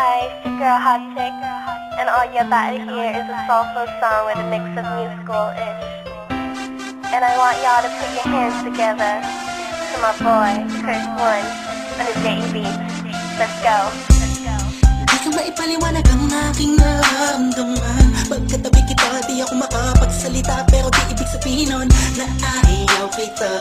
Hi, girl Hot Chick, and all you're about to hear is a soulful song with a mix of musical-ish. And I want y'all to put your hands together to my boy, Chris One, on the JB. Let's go. Di ka maipaliwanag ang aking nararamdaman Pagkatabi kita, di ako makapagsalita Pero di ibig sabihin nun na ayaw kita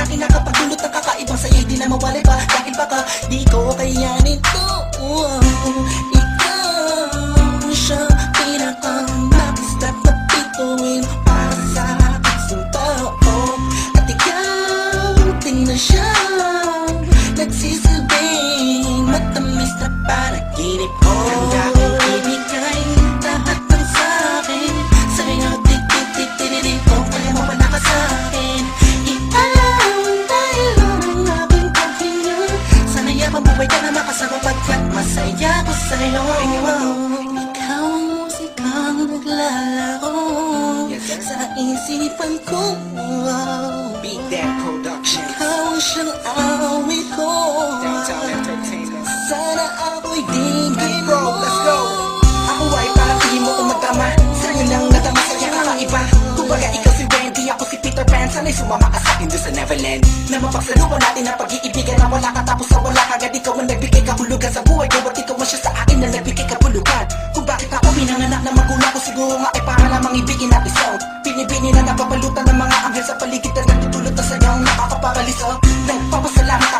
sa akin Nakapagdulot ng kakaibang sa'yo'y di na mawalay pa. Dahil baka di ko kayanin to. Ikaw Masaya ko sa'yo. Ikaw ang musikang naglalaro. Sa isipan ko Beat That Production. Ikaw ang siyang awit ko. Downtown Entertainment. Sana ako'y digin Bro, mo. let's go. Ako ay parang hindi mo umatama. Sa'yo lang natama sa'yo kakaiba Kumbaga ikaw si Wendy, ako si Peter Pan. Sana'y sumama ka sa'kin doon sa Neverland Na mapagsaluhan natin ang pag-iibigan Na wala ka tapos sa wala kagad Ikaw ang nagbigay kahulugan sa buhay. Ko At ikaw ang siya sa akin na nagbigay kapulukan Kung bakit ako pinanganak na magulang ko Siguro nga ay para lamang ibigin natin song Pinibini na napapalutan ng mga anghel sa paligid Na nagtutulot na sayang nakakaparaliso. Nagpapasalamat ako